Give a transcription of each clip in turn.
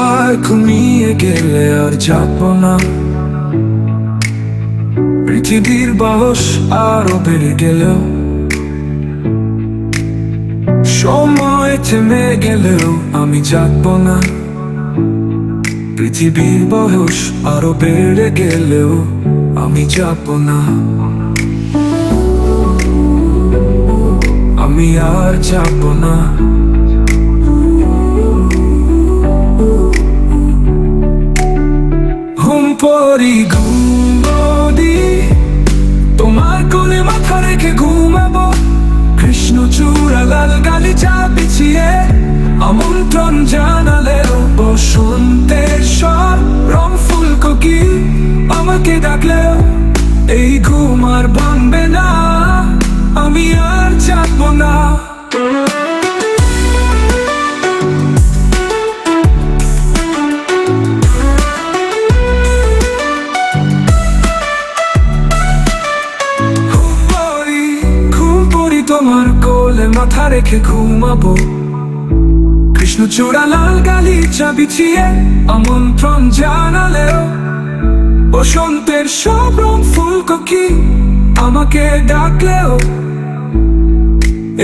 এবার ঘুমিয়ে গেলে আর যাব না। পৃথিবীর বয়স আরও বেড়ে গেলেও, সময় থেমে গেলেও আমি যাব না। পৃথিবীর বয়স আরও বেড়ে গেলেও আমি যাব না। আমি আর যাব না। আমন্ত্রণ জানালেও বসন্তের সব রং ফুল কি আমাকে ডাকলেও এই ঘুম আর ভাঙবে না। আমি আর যাব না। তোমার কোলে মাথা রেখে ঘুমাবো। কৃষ্ণচূড়া লাল গালি গালিচা বিছিয়ে, আমন্ত্রণ জানালেও, বসন্তের সব রং ফুল কি আমাকে ডাকলেও,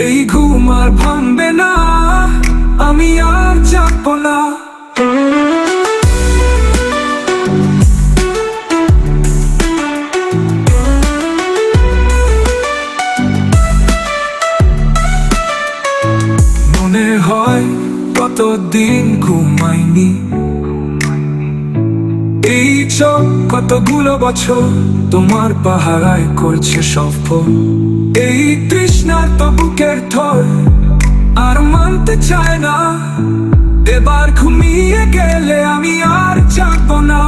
এই ঘুম আর ভাঙবে না, আমি আর চাপ না। ঘুমাইনি। এই চোখ কতগুলো বছর তোমার পাহারায় করছে সফল এই তৃষ্ণার তো বুকের থর আর মানতে চায় না। এবার ঘুমিয়ে গেলে আমি আর যাব না।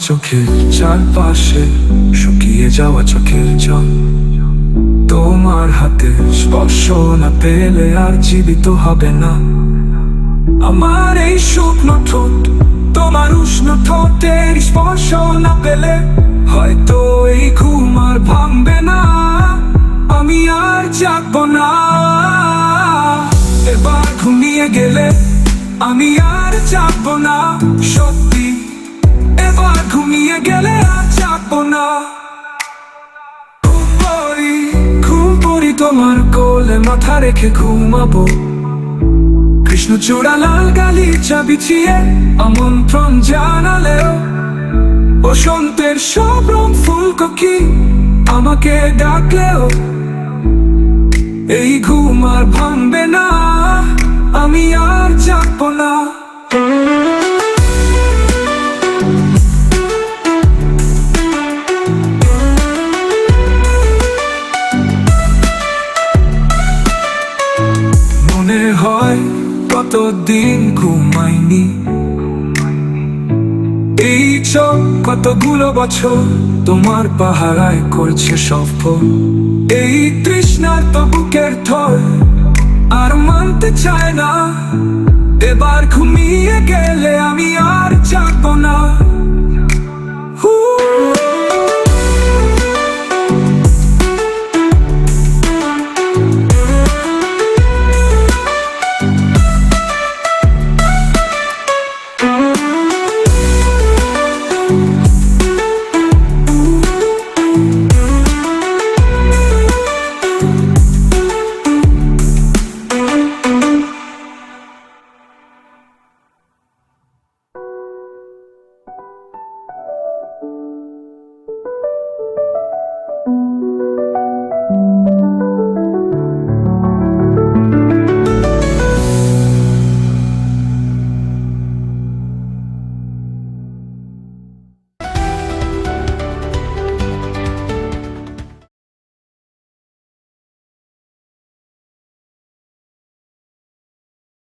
চোখের চারপাশে শুকিয়ে যাওয়া চোখের জল। তোমার হাতে স্পর্শ না পেলে আর জীবিত হবে না। আমার এই শুকনো ঠোঁট, তোমার উষ্ণ ঠোঁটের স্পর্শ না পেলে হয়তো এই ঘুম আর ভাঙবে না। আমি আর জাগবো না। এবার ঘুমিয়ে গেলে আমি আর জাগবো না। সত্যি এবার ঘুমিয়ে গেলে আর যাব না। ঘুম ঘুম পড়ি তোমার কোলে মাথা রেখে ঘুমাবো। কৃষ্ণচূড়া লাল গালিচা বিছিয়ে আমন্ত্রণ জানালেও বসন্তের সব রং ফুল কি আমাকে ডাকলেও এই ঘুম আর ভাঙবে না, আমি আর যাব না। দিন ঘুমাইনি? এই চোখ কতগুলো বছর তোমার পাহারায় করছে সফল এই তৃষ্ণার তো বুকের থর আর মানতে চায় না। এবার ঘুমিয়ে গেলে আমি আর চাকব না।